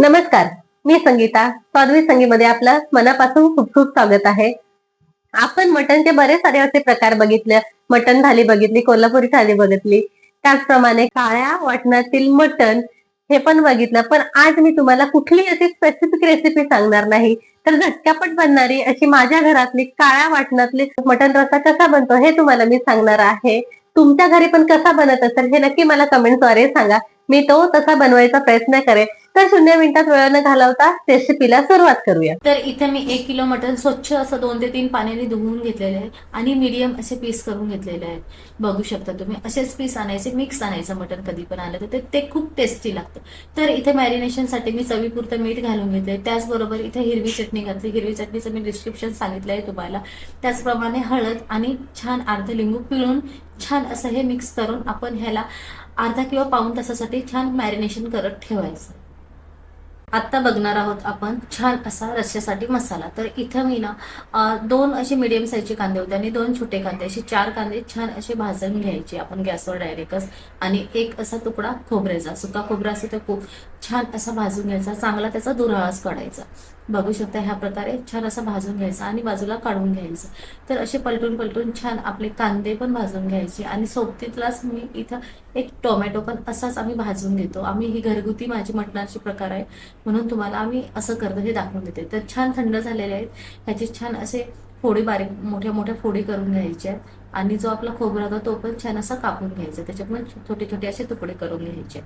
नमस्कार मी संगीता. स्वादवी संगीमध्ये आपलं मनापासून खूप खूप स्वागत आहे. आपण मटनचे बरेच सारे असे प्रकार बघितले. मटन थाली बघितली कोल्हापुरी थाली बघितली. त्याचप्रमाणे काळ्या वाटणातील मटन हे पण बघितलं. पण आज मी तुम्हाला कुठली अशी स्पेसिफिक रेसिपी सांगणार नाही. तर झटकापट बनणारी अशी माझ्या घरातली काळ्या वाटणातली मटन रसा कसा बनतो हे तुम्हाला मी सांगणार आहे. तुमच्या घरी पण कसा बनत असेल हे नक्की मला कमेंटद्वारे सांगा. मी तो तसा बनवायचा प्रयत्न करेन. तर शून्य मिनिटात वेळ न घालवता रेसिपीला सुरुवात करूया. तर इथे मी एक किलो मटण स्वच्छ असं दोन ते तीन पाण्याने धुवून घेतलेले आहे आणि मीडियम असे पीस करून घेतलेले आहेत बघू शकता तुम्ही असेच पीस आणायचे मिक्स आणायचं मटण कधी पण आलं तर ते- ते खूप टेस्टी लागतं. तर इथे मॅरिनेशनसाठी मी चवीपुरतं मीठ घालून घेतले त्याचबरोबर इथे हिरवी चटणी घातली. हिरवी चटणीचं मी डिस्क्रिप्शन सांगितलं आहे तुम्हाला. त्याचप्रमाणे हळद आणि छान अर्ध लिंबू पिळून छान असं हे मिक्स करून आपण ह्याला अर्धा किंवा पाऊण तासासाठी छान मॅरिनेशन करत ठेवायचं. आत्ता बघणार आहोत आपण छान असा रस्स्यासाठी मसाला. तर इथं मी ना दोन असे मिडियम साईजचे कांदे होते आणि दोन छोटे कांदे. असे चार कांदे छान असे भाजून घ्यायचे आपण गॅसवर डायरेक्टच. आणि एक असा तुकडा खोबऱ्याचा. सुका खोबरा असतो तो खूप छान असा भाजून घ्यायचा. चांगला त्याचा दुराळाच काढायचा. बघू शकता ह्या प्रकारे छान असा भाजून घ्यायचा आणि बाजूला काढून घ्यायचं. तर असे पलटून पलटून छान आपले कांदे पण भाजून घ्यायचे. आणि सोबतीतलाच मी इथं एक टोमॅटो पण असाच आम्ही भाजून घेतो. आम्ही ही घरगुती माझी मटणाची प्रकार आहे. म्हणून तुम्हाला आम्ही असं करतो हे दाखवून देते. तर छान थंड झालेले आहेत. ह्याचे छान असे फोडी बारीक मोठ्या मोठ्या फोडी करून घ्यायच्या आणि जो आपला खोबरा होता तो पण छान असा कापून घ्यायचा. त्याच्यात पण छोटे छोटे असे तुकडे करून घ्यायचे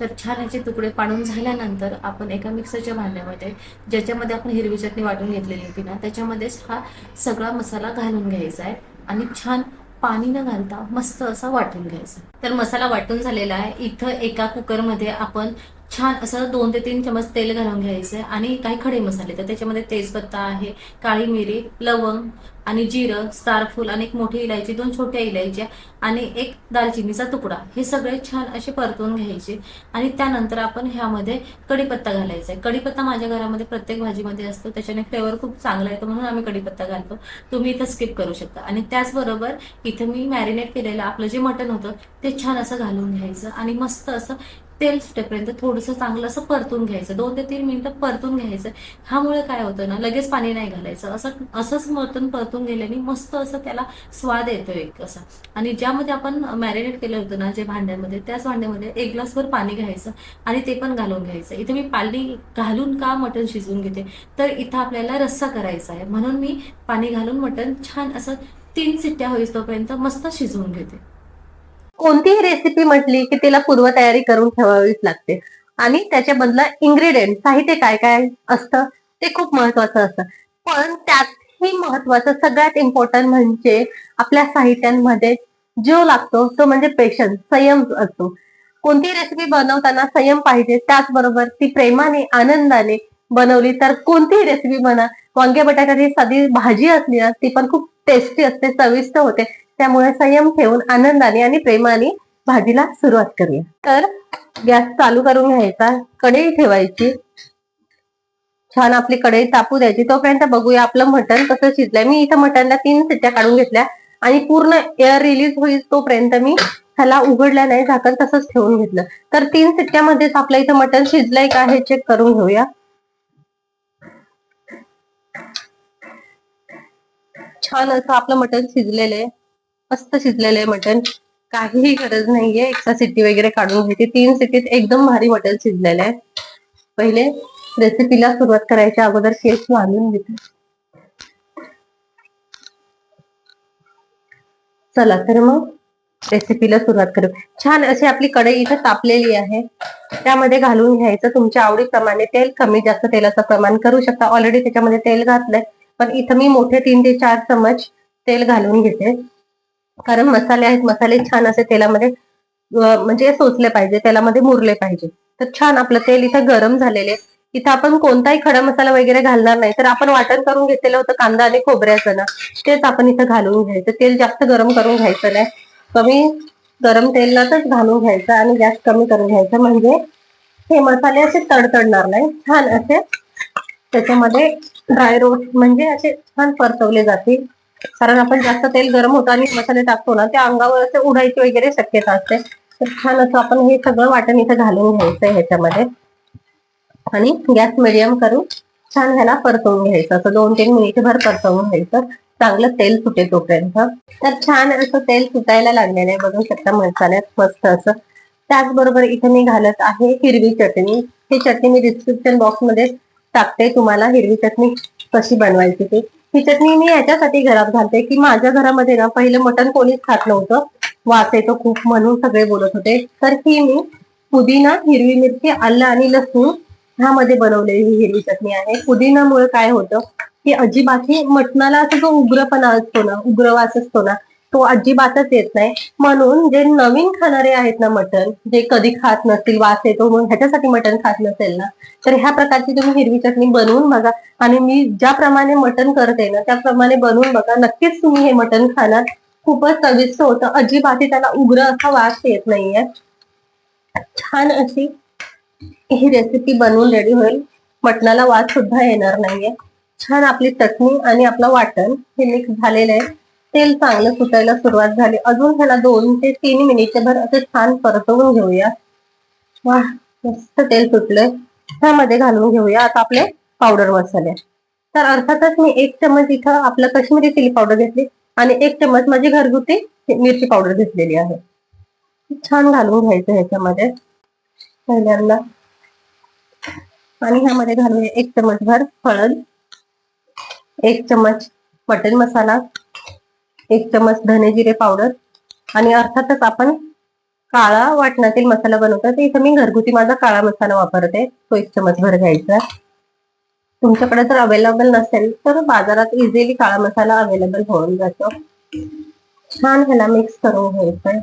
तर छान याचे तुकडे पाडून झाल्यानंतर आपण एका मिक्सरच्या भांड्यामध्ये ज्याच्यामध्ये आपण हिरवी चटणी वाटून घेतलेली होती ना त्याच्यामध्येच हा सगळा मसाला घालून घ्यायचा आहे. आणि छान पाणी न घालता मस्त असा वाटून घ्यायचा तर मसाला वाटून झालेला आहे. इथं एका कुकरमध्ये आपण छान असं दोन ते तीन चमच तेल घालून घ्यायचं आणि काही खडे मसाले. तर त्याच्यामध्ये तेजपत्ता आहे काळी मिरी लवंग आणि जिरं स्टारफूल आणि एक मोठी इलायची दोन छोट्या इलायच्या आणि एक दालचिनीचा तुकडा. हे सगळे छान असे परतून घ्यायचे आणि त्यानंतर आपण ह्यामध्ये कढीपत्ता घालायचा आहे. कढीपत्ता माझ्या घरामध्ये प्रत्येक भाजीमध्ये असतो त्याच्याने फ्लेवर खूप चांगला येतो म्हणून आम्ही कढीपत्ता घालतो. तुम्ही इथं स्किप करू शकता. आणि त्याचबरोबर इथं मी मॅरिनेट केलेलं आपलं जे मटण होतं ते छान असं घालून घ्यायचं आणि मस्त असं तेल सुटेपर्यंत थोडंसं चांगलं असं परतून घ्यायचं. दोन ते तीन मिनिटं परतून घ्यायचं. ह्यामुळे काय होतं ना लगेच पाणी नाही घालायचं. असं असंच मटण परतून गेल्याने मस्त असं त्याला स्वाद येतो एक असा. आणि ज्यामध्ये आपण मॅरिनेट केलं होतं ना जे भांड्यामध्ये त्याच भांड्यामध्ये एक ग्लासभर पाणी घ्यायचं आणि ते पण घालून घ्यायचं. इथे मी पाणी घालून का मटण शिजवून घेते? तर इथं आपल्याला रस्सा करायचा आहे. म्हणून मी पाणी घालून मटण छान असं तीन सिट्ट्या होईस तोपर्यंत मस्त शिजवून घेते. कोणतीही रेसिपी म्हटली की तिला पूर्वतयारी करून ठेवावीच लागते. आणि त्याच्यामधलं इन्ग्रेडियंट साहित्य काय काय असतं ते खूप महत्वाचं असतं. पण त्यातही महत्वाचं सगळ्यात इम्पॉर्टंट म्हणजे आपल्या साहित्यांमध्ये जो लागतो तो म्हणजे पेशन्स संयम असतो. कोणतीही रेसिपी बनवताना संयम पाहिजे त्याचबरोबर ती प्रेमाने आनंदाने बनवली तर कोणतीही रेसिपी बना वांगे बटाट्याची साधी भाजी असली ना ती पण खूप टेस्टी असते चविष्ट होते. त्यामुळे संयम ठेवून आनंदाने आणि प्रेमाने भाजीला सुरुवात करूया. तर गॅस चालू करून घ्यायचा कढई ठेवायची. छान आपली कढई तापू द्यायची. तोपर्यंत बघूया आपलं मटण कसं शिजलंय. मी इथं मटणला तीन सिट्ट्या काढून घेतल्या आणि पूर्ण एअर रिलीज होईल तोपर्यंत मी ह्याला उघडल्या नाही झाकण तसंच ठेवून घेतलं. तर तीन सिट्ट्यामध्येच आपलं इथं मटण शिजलंय का हे चेक करून घेऊया. छान असं आपलं मटण शिजलेलं आहे. मस्त शिजलेलं आहे मटण. काहीही गरज नाहीये. एक्स्ट्रा सिटी वगैरे काढून घ्यायची. तीन सिटीत एकदम भारी मटण शिजलेलं आहे. पहिले रेसिपीला सुरुवात करायच्या अगोदर केस बांधून घेते. चला तर मग रेसिपीला सुरुवात करू. छान अशी आपली कढई इथं तापलेली आहे. त्यामध्ये घालून घ्यायचं. तुमच्या आवडीप्रमाणे तेल. कमी जास्त तेलाचं प्रमाण करू शकता. ऑलरेडी त्याच्यामध्ये तेल घातलंय. पण इथं मी मोठे तीन ते चार चमच तेल घालून घेते. कारण मसाले आहेत मसाले छान असे तेलामध्ये म्हणजे सोचले पाहिजे तेलामध्ये मुरले पाहिजे. तर छान आपलं तेल इथं गरम झालेले इथं आपण कोणताही खडा मसाला वगैरे घालणार नाही. तर आपण वाटण करून घेतलेलं होतं कांदा आणि खोबऱ्याचं ना तेच आपण इथं घालून घ्यायचं. तेल जास्त गरम करून घ्यायचं नाही. कमी गरम तेलातच घालून घ्यायचं आणि गॅस कमी करून घ्यायचं. म्हणजे हे मसाले असे तडतडणार नाही. छान असे त्याच्यामध्ये ड्राय रोस्ट म्हणजे असे छान परतवले जातील. कारण आपण जास्त तेल गरम होतं आणि मसाले टाकतो ना त्या अंगावर असं उडायची वगैरे शक्यता असते. तर छान असं आपण हे सगळं वाटण इथं घालून घ्यायचंय ह्याच्यामध्ये. आणि गॅस मिडियम करून छान ह्याला परतवून घ्यायचं. असं दोन तीन मिनिट भर परतवून घ्यायचं. चांगलं तेल सुटे तोपर्यंत. तर छान असं तेल सुटायला लागलेलं आहे. बघू शकता मसाल्यात मस्त असं. त्याचबरोबर इथे मी घालत आहे हिरवी चटणी. ही चटणी मी डिस्क्रिप्शन बॉक्समध्ये टाकते. तुम्हाला हिरवी चटणी कशी बनवायची ती. ही चटणी मी याच्यासाठी घरात घालते की माझ्या घरामध्ये ना पहिलं मटण कोणीच खात नव्हतं. वास येतो खूप म्हणून सगळे बोलत होते. तर ही मी पुदिना हिरवी मिरची आलं आणि लसूण ह्यामध्ये बनवलेली ही हिरवी चटणी आहे. पुदिनामुळे काय होतं की अजिबात मटणाला असा जो उग्रपणा असतो ना उग्रवास असतो ना तो अजिबातच येत नाही. म्हणून जे नवीन खाणारे आहेत ना मटण जे कधी खात नसतील वास येतो म्हणून ह्याच्यासाठी मटण खात नसेल ना तर ह्या प्रकारची तुम्ही हिरवी चटणी बनवून बघा. आणि मी ज्याप्रमाणे मटण करते ना त्याप्रमाणे बनवून बघा. नक्कीच तुम्ही हे मटण खाणार. खूपच चविष्ट होतं. अजिबातही त्याला उग्र असा वास येत नाहीये. छान अशी ही रेसिपी बनवून रेडी होईल. मटणाला वास सुद्धा येणार नाहीये. छान आपली चटणी आणि आपलं वाटण हे मिक्स झालेलं आहे. तेल चांगलं सुटायला सुरुवात झाली. अजून ह्याला दोन ते तीन मिनिटभर असं छान परतवून घेऊया. वा मस्त तेल सुटलंय. ह्यामध्ये घालून घेऊया आता आपले पावडर मसाले. तर अर्थातच मी एक चमच इथं आपलं काश्मीरी चिली पावडर घेतली आणि एक चमच माझी घरगुती मिरची पावडर घेतलेली आहे. छान घालून घ्यायचं ह्याच्यामध्ये. पहिल्यांदा. आणि ह्यामध्ये घालूया एक चमच भर हळद एक चमच मटन मसाला एक चमच धने जिरे पावडर आणि अर्थातच आपण काळा वाटणातील मसाला बनवतो तर इथं मी घरगुती माझा काळा मसाला वापरते. तो एक चमच भर घ्यायचा तुमच्याकडे जर अवेलेबल नसेल तर बाजारात इझिली काळा मसाला अवेलेबल होऊन जातो. छान ह्याला मिक्स करून घ्यायचंय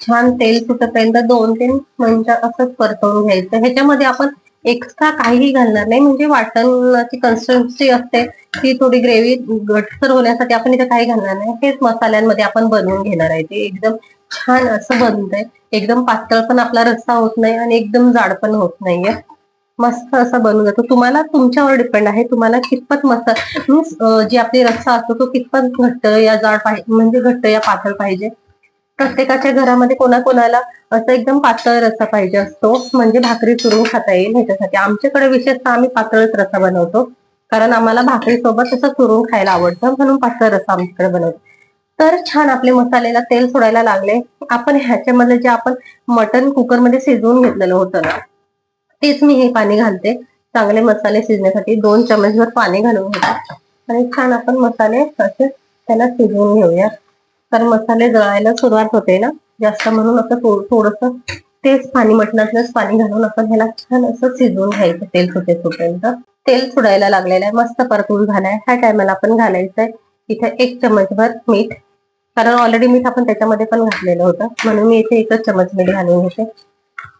छान तेल सुटत दोन तीन मिनिटं असंच परतवून घ्यायचं. ह्याच्यामध्ये आपण एक्स्ट्रा काहीही घालणार नाही. म्हणजे वाटणाची कन्सिस्टन्सी असते. ती थोडी ग्रेव्ही घटसर होण्यासाठी आपण इथे काही घालणार नाही. हेच मसाल्यांमध्ये आपण बनवून घेणार आहे. ते एकदम छान असं बनतंय. एकदम पातळ पण आपला रस्सा होत नाही आणि एकदम जाड पण होत नाहीये. मस्त असं बनून जातो. तुम्हाला तुमच्यावर डिपेंड आहे. तुम्हाला कितपत मस्त मीन्स जी आपली रस्सा असतो तो कितपत घट्ट या जाड पाहिजे म्हणजे घट्ट या पातळ पाहिजे. प्रत्येकाच्या घरामध्ये कोणाकोणाला असं एकदम पातळ रस्सा पाहिजे असतो. म्हणजे भाकरी चुरून खाता येईल ह्याच्यासाठी. आमच्याकडे विशेषतः आम्ही पातळच रस्सा बनवतो. कारण आम्हाला भाकरी सोबत असं चुरून खायला आवडतं म्हणून पातळ रस्सा आमच्याकडे बनवतो. तर छान आपले मसाल्याला तेल सोडायला लागले. आपण ह्याच्यामध्ये जे आपण मटन कुकरमध्ये शिजवून घेतलेलं होतं ना तेच मी हे पाणी घालते. चांगले मसाले शिजण्यासाठी दोन चमचभर पाणी घालून घेतो. आणि छान आपण मसाले असे त्याला शिजवून घेऊया. कारण मसाले जळायला सुरुवात होते ना जास्त म्हणून असं थोडस तेच पाणी मटणातलंच पाणी घालून आपण ह्याला छान असं शिजवून घ्यायचं तेल सुटे सुटेपर्यंत. तेल सुडायला लागलेलं आहे मस्त परतून झालाय ह्या टायमाला आपण घालायचंय इथे एक चमचभर मीठ. कारण ऑलरेडी मीठ आपण त्याच्यामध्ये पण घातलेलं होतं. म्हणून मी इथे एकच चमच मीठ घालून घेते.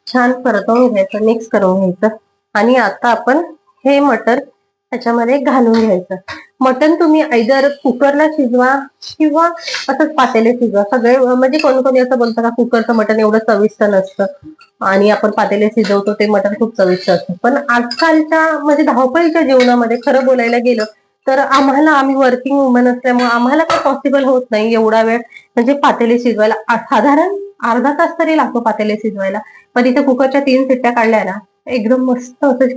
छान परतवून घ्यायचं मिक्स करून घ्यायचं. आणि आता आपण हे मटर त्याच्यामध्ये घालून घ्यायचं. मटण तुम्ही ऐदर कुकरला शिजवा किंवा असंच पातेले शिजवा. सगळे म्हणजे कोणी कोणी असं बोलतं का कुकरचं मटण एवढं चविष्ट नसतं. आणि आपण पातेले शिजवतो ते मटण खूप चविष्ट असतं. पण आजकालच्या म्हणजे धावपळीच्या जीवनामध्ये खरं बोलायला गेलं तर आम्हाला आम्ही वर्किंग वुमन असल्यामुळे आम्हाला काय पॉसिबल होत नाही एवढा वेळ. म्हणजे पातेले शिजवायला साधारण अर्धा तास तरी लागतो पातेले शिजवायला. पण इथे कुकरच्या तीन सिट्ट्या काढल्या ना एकदम मस्त असं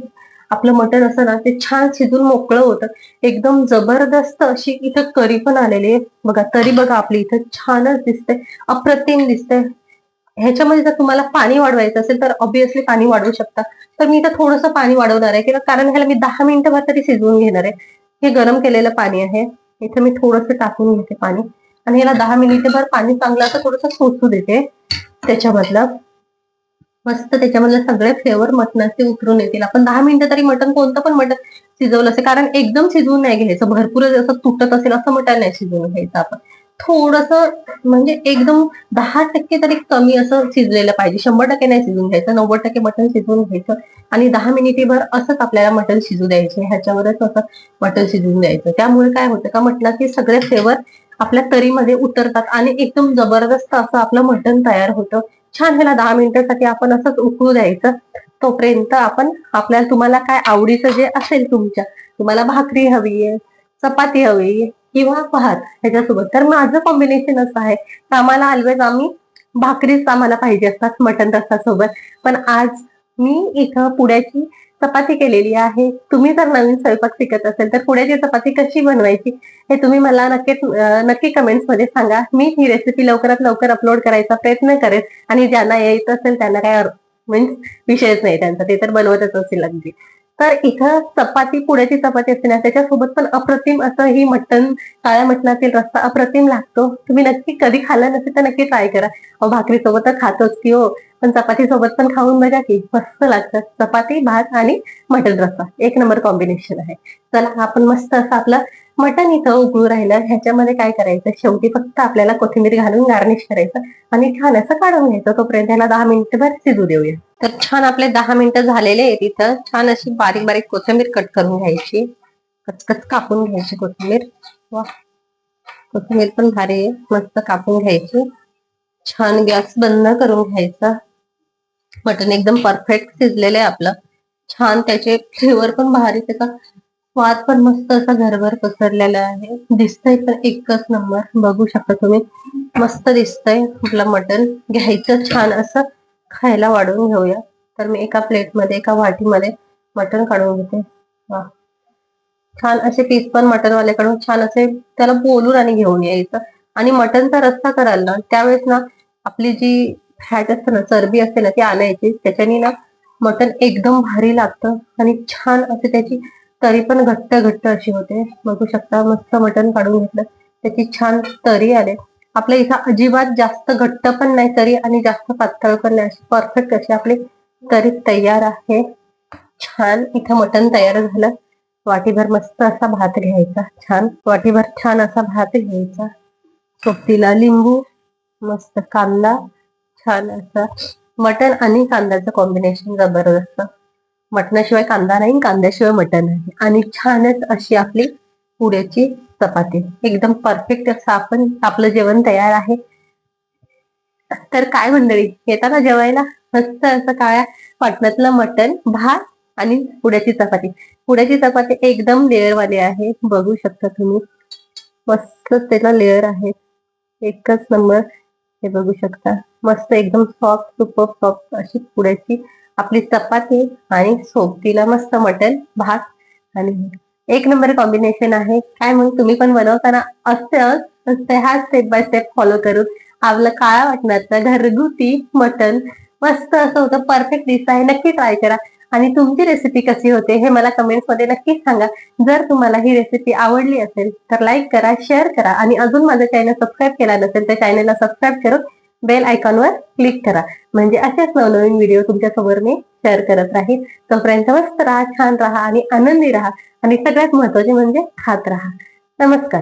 आपलं मटण असं ना ते छान शिजून मोकळं होतं. एकदम जबरदस्त अशी इथं करी पण आलेली आहे. बघा तरी बघा आपली इथं छानच दिसते अप्रतिम दिसते. ह्याच्यामध्ये जर तुम्हाला पाणी वाढवायचं असेल तर ऑब्विसली पाणी वाढवू शकता. तर मी इथं थोडंसं पाणी वाढवणार आहे किंवा कारण ह्याला मी दहा मिनिटं भर तरी शिजवून घेणार आहे. हे गरम केलेलं पाणी आहे. इथं मी थोडंसं टाकून घेते पाणी. आणि ह्याला दहा मिनिटभर पाणी चांगलं असं थोडंसं सोसू देते. त्याच्यामधलं. मस्त त्याच्यामधले सगळे फ्लेवर मटणाचे उतरून येतील. आपण दहा मिनिटं तरी मटण कोणतं पण मटण शिजवलं असेल कारण एकदम शिजवून नाही घ्यायचं. भरपूर असं तुटत असेल असं मटण नाही शिजवून घ्यायचं आपण. थोडस म्हणजे एकदम दहा टक्के तरी कमी असं शिजलेलं पाहिजे. शंभर टक्के नाही शिजवून घ्यायचं. नव्वद टक्के मटण शिजवून घ्यायचं. आणि दहा मिनिटेभर असंच आपल्याला मटण शिजू द्यायचे. ह्याच्यावरच असं मटण शिजवून द्यायचं. त्यामुळे काय होतं का मटणाचे सगळे फ्लेवर आपल्या तरीमध्ये उतरतात आणि एकदम जबरदस्त असं आपलं मटण तयार होतं. छान ह्याला दहा मिनिटासाठी आपण असंच उकळू द्यायचं. तोपर्यंत आपण आपल्याला तुम्हाला काय आवडीचं जे असेल तुमच्या तुम्हाला भाकरी हवी आहे चपाती हवी आहे किंवा भात ह्याच्यासोबत. तर माझं कॉम्बिनेशन असं आहे. तर आम्हाला ऑलवेज आम्ही भाकरीच आम्हाला पाहिजे असतात मटन रस्ता सोबत पण आज मी इथं पुड्याची चपाती केलेली आहे. तुम्ही जर नवीन स्वयंपाक शिकत असेल तर पुड्याची चपाती कशी बनवायची हे तुम्ही मला नक्कीच नक्की कमेंट्समध्ये सांगा. मी ही रेसिपी लवकरात लवकर अपलोड करायचा प्रयत्न करेन आणि ज्यांना येत असेल त्यांना काय मीन्स विषयच नाही त्यांचा. ते तर बनवतच असेल अगदी. तर इथं चपाती पुड्याची चपाती असते ना त्याच्यासोबत पण अप्रतिम असं ही मटण काळ्या मटणातील रस्ता अप्रतिम लागतो. तुम्ही नक्की कधी खाल्ला नसेल तर नक्की ट्राय करा. भाकरीसोबत भाकरी सोबत तर खातोच की हो. पण चपाती सोबत पण खाऊन बघा की मस्त लागतं. चपाती भात आणि मटण रस्सा. एक नंबर कॉम्बिनेशन आहे. चला आपण मस्त असं आपलं मटण इथं उकळू राहिलं. ह्याच्यामध्ये काय करायचं? शेवटी फक्त आपल्याला कोथिंबीर घालून गार्निश करायचं आणि छान असं काढून घ्यायचं. तोपर्यंत ह्याला दहा मिनिटभर शिजू देऊया. तर छान आपले दहा मिनिटं झालेले आहेत इथं. छान अशी बारीक बारीक कोथिंबीर कट करून घ्यायची. कचकच कापून घ्यायची कोथिंबीर. वा. कोथिंबीर पण भारी आहे मस्त कापून घ्यायची. छान गॅस बंद करून घ्यायचा. मटण एकदम परफेक्ट शिजलेलं आहे आपलं. छान त्याचे फ्लेवर पण भारी त्याचा स्वाद पण मस्त असा घरभर पसरलेला आहे. दिसतंय पण एकच नंबर. बघू शकता तुम्ही. मस्त दिसतंय आपलं मटण. घ्यायचं छान असं. खायला वाढवून घेऊया. तर मी एका प्लेटमध्ये एका वाटीमध्ये मटण काढून घेते. वा छान असे पीस पण मटणवाल्याकडून छान असे त्याला बोलून आणि घेऊन यायचं. आणि मटणचा रस्ता कराल ना त्यावेळेस ना आपली जी फॅट असतं ना चरबी असते ना ती आणायची. त्याच्याने ना मटण एकदम भारी लागतं आणि छान असे त्याची तरी पण घट्ट घट्ट अशी होते. बघू शकता मस्त मटण काढून घेतलं. त्याची छान तरी आले. आपल्या इथं अजिबात जास्त घट्ट पण नाही तरी आणि जास्त पातळ पण नाही. अशी परफेक्ट अशी आपली तरी तयार आहे. छान इथं मटण तयार झालं. वाटीभर मस्त असा भात घ्यायचा. छान. वाटीभर छान असा भात घ्यायचा. सोबतीला लिंबू मस्त कांदा छान असं. मटण आणि कांद्याचं कॉम्बिनेशन जबरदस्त. मटणाशिवाय कांदा नाही कांद्याशिवाय मटण आहे. आणि छानच अशी आपली पुड्याची चपाती. एकदम परफेक्ट असं आपण आपलं जेवण तयार आहे. तर काय मंडळी येताना जेवायला? मस्त असं काळ्या पाटणातलं मटण भात आणि पुड्याची चपाती. पुड्याची चपाती एकदम लेअरवाली आहे. बघू शकता तुम्ही. मस्त त्याला लेअर आहे. एकच नंबर हे बघू शकता. मस्त एकदम सॉफ्ट सुपर सॉफ्ट अशी पुड्याची आपली चपाती आणि सोबतीला मस्त मटन भात आणि एक नंबर कॉम्बिनेशन आहे. काय मग? तुम्ही पण बनवताना असं हा स्टेप बाय स्टेप फॉलो करून आपलं काळा वाटणाचं घरगुती मटन मस्त असं होतं. परफेक्ट डिश आहे. नक्की ट्राय करा. आणि तुमची रेसिपी कशी होते हे मला कमेंट्समध्ये नक्कीच सांगा. जर तुम्हाला ही रेसिपी आवडली असेल तर लाईक करा शेअर करा आणि अजून माझं चॅनल सबस्क्राईब केला नसेल तर चॅनलला सबस्क्राईब करून बेल आयकॉनवर क्लिक करा. म्हणजे असेच नवनवीन व्हिडिओ तुमच्यासमोर मी शेअर करत राहील तोपर्यंत मस्त राहा छान राहा आणि आनंदी राहा. आणि सगळ्यात महत्त्वाचे म्हणजे खात राहा. नमस्कार.